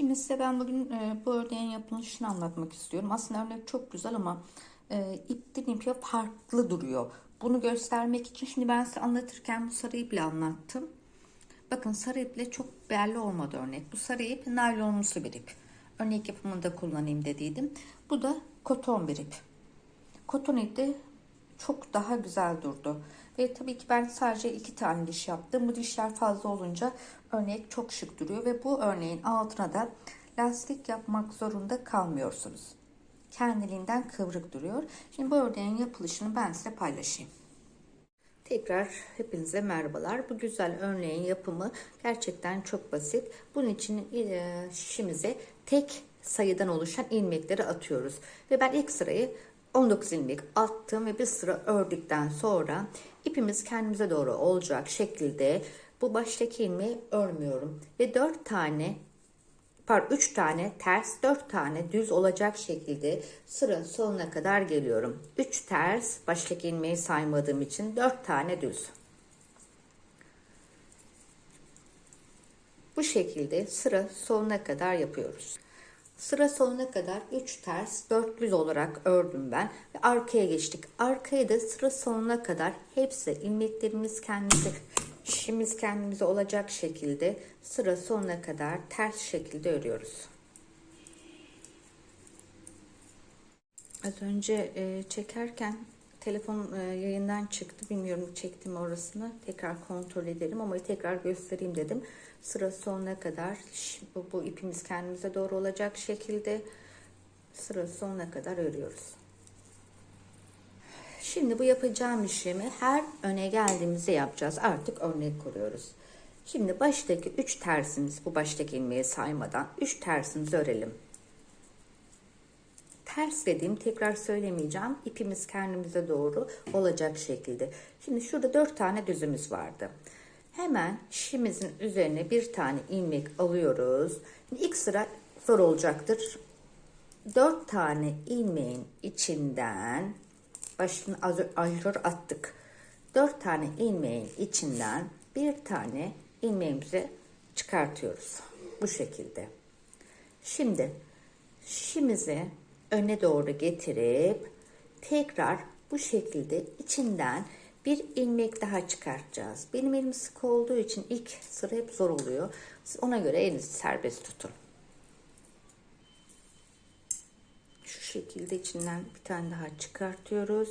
Şimdi size ben bugün e, bu örneğin yapılışını anlatmak istiyorum. Aslında örnek çok güzel ama e, ipten ipe farklı duruyor. Bunu göstermek için şimdi ben size anlatırken bu sarı iple anlattım. Bakın sarı iple çok belli olmadı örnek. Bu sarı ip naylonumsu bir ip. Örnek yapımında kullanayım dediydim. Bu da koton bir ip. Koton ip de çok daha güzel durdu. Ve tabii ki ben sadece iki tane diş yaptım. Bu dişler fazla olunca örnek çok şık duruyor. Ve bu örneğin altına da lastik yapmak zorunda kalmıyorsunuz. Kendiliğinden kıvrık duruyor. Şimdi bu örneğin yapılışını ben size paylaşayım. Tekrar hepinize merhabalar. Bu güzel örneğin yapımı gerçekten çok basit. Bunun için e, şişimize tek sayıdan oluşan ilmekleri atıyoruz. Ve ben ilk sırayı 19 ilmek attım ve bir sıra ördükten sonra ipimiz kendimize doğru olacak şekilde bu baştaki ilmeği örmüyorum. Ve 4 tane pardon 3 tane ters 4 tane düz olacak şekilde sıra sonuna kadar geliyorum. 3 ters baştaki ilmeği saymadığım için 4 tane düz. Bu şekilde sıra sonuna kadar yapıyoruz. Sıra sonuna kadar 3 ters 4 düz olarak ördüm ben ve arkaya geçtik. Arkaya da sıra sonuna kadar hepsi ilmeklerimiz kendimize şişimiz kendimize olacak şekilde sıra sonuna kadar ters şekilde örüyoruz. Az önce e, çekerken telefon e, yayından çıktı. Bilmiyorum çektim orasını. Tekrar kontrol edelim ama tekrar göstereyim dedim. Sıra sonuna kadar bu, bu ipimiz kendimize doğru olacak şekilde sıra sonuna kadar örüyoruz. Şimdi bu yapacağım işlemi her öne geldiğimizde yapacağız. Artık örnek kuruyoruz. Şimdi baştaki 3 tersimiz bu baştaki ilmeği saymadan 3 tersimizi örelim. Ters dediğim tekrar söylemeyeceğim. İpimiz kendimize doğru olacak şekilde. Şimdi şurada 4 tane düzümüz vardı. Hemen şişimizin üzerine bir tane ilmek alıyoruz. İlk sıra zor olacaktır. 4 tane ilmeğin içinden başını ajur attık. 4 tane ilmeğin içinden bir tane ilmeğimizi çıkartıyoruz. Bu şekilde. Şimdi şişimizi öne doğru getirip tekrar bu şekilde içinden bir ilmek daha çıkartacağız. Benim elim sık olduğu için ilk sıra hep zor oluyor. Siz ona göre elinizi serbest tutun. Şu şekilde içinden bir tane daha çıkartıyoruz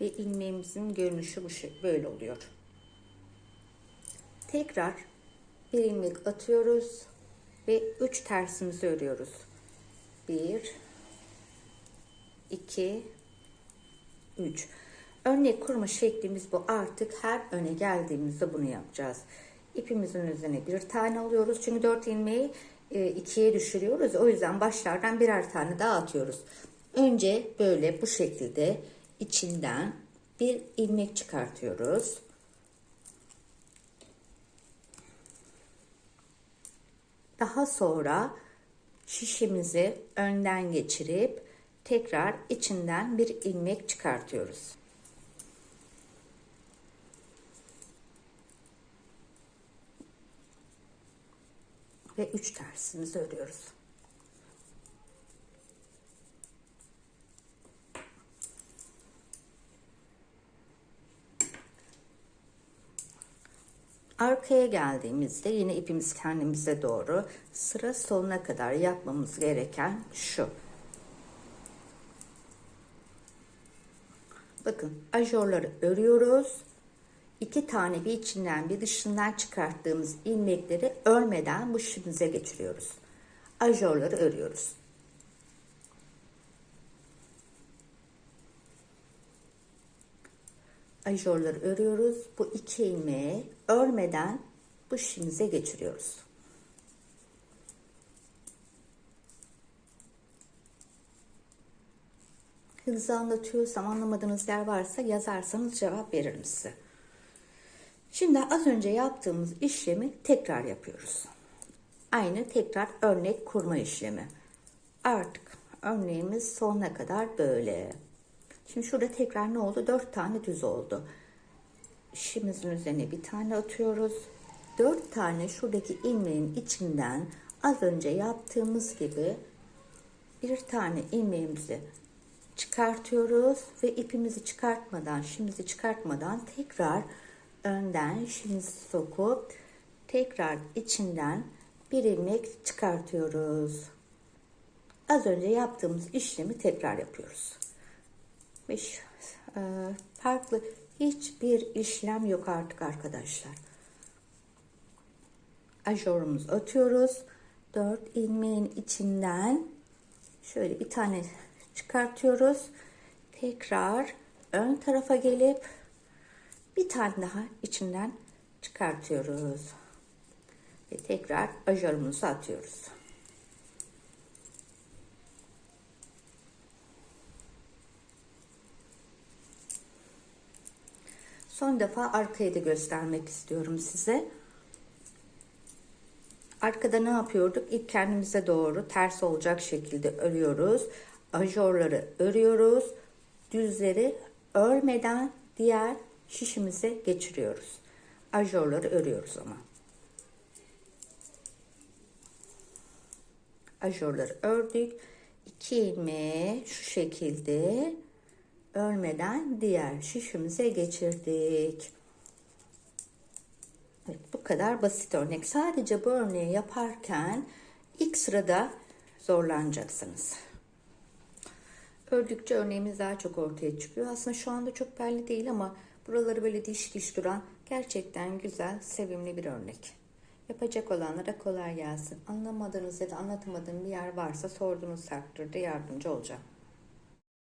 ve ilmeğimizin görünüşü bu böyle oluyor. Tekrar bir ilmek atıyoruz ve üç tersimizi örüyoruz. Bir, iki, üç. Örnek kurma şeklimiz bu. Artık her öne geldiğimizde bunu yapacağız. İpimizin üzerine bir tane alıyoruz. Çünkü dört ilmeği e, ikiye düşürüyoruz. O yüzden başlardan birer tane daha atıyoruz. Önce böyle bu şekilde içinden bir ilmek çıkartıyoruz. Daha sonra şişimizi önden geçirip tekrar içinden bir ilmek çıkartıyoruz. ve 3 tersimizi örüyoruz. Arkaya geldiğimizde yine ipimiz kendimize doğru sıra sonuna kadar yapmamız gereken şu. Bakın ajorları örüyoruz iki tane bir içinden bir dışından çıkarttığımız ilmekleri örmeden bu şişimize geçiriyoruz. Ajorları örüyoruz. Ajorları örüyoruz. Bu iki ilmeği örmeden bu şişimize geçiriyoruz. Hızlı anlatıyorsam anlamadığınız yer varsa yazarsanız cevap veririm size. Şimdi az önce yaptığımız işlemi tekrar yapıyoruz. Aynı tekrar örnek kurma işlemi. Artık örneğimiz sonuna kadar böyle. Şimdi şurada tekrar ne oldu? Dört tane düz oldu. İşimizin üzerine bir tane atıyoruz. Dört tane şuradaki ilmeğin içinden az önce yaptığımız gibi bir tane ilmeğimizi çıkartıyoruz ve ipimizi çıkartmadan, şimimizi çıkartmadan tekrar önden şimimizi sokup tekrar içinden bir ilmek çıkartıyoruz. Az önce yaptığımız işlemi tekrar yapıyoruz. Ve şu- e, farklı hiçbir işlem yok artık arkadaşlar. Ajorumuzu atıyoruz. 4 ilmeğin içinden şöyle bir tane çıkartıyoruz. Tekrar ön tarafa gelip bir tane daha içinden çıkartıyoruz. Ve tekrar ajorumuzu atıyoruz. Son defa arkayı da göstermek istiyorum size. Arkada ne yapıyorduk? İlk kendimize doğru ters olacak şekilde örüyoruz. Ajorları örüyoruz. Düzleri örmeden diğer şişimize geçiriyoruz. Ajorları örüyoruz ama. Ajorları ördük. İki ilmeği şu şekilde örmeden diğer şişimize geçirdik. Evet, bu kadar basit örnek. Sadece bu örneği yaparken ilk sırada zorlanacaksınız. Ördükçe örneğimiz daha çok ortaya çıkıyor. Aslında şu anda çok belli değil ama buraları böyle diş diş duran gerçekten güzel, sevimli bir örnek. Yapacak olanlara kolay gelsin. Anlamadığınız ya da anlatamadığım bir yer varsa sorduğunuz takdirde yardımcı olacağım.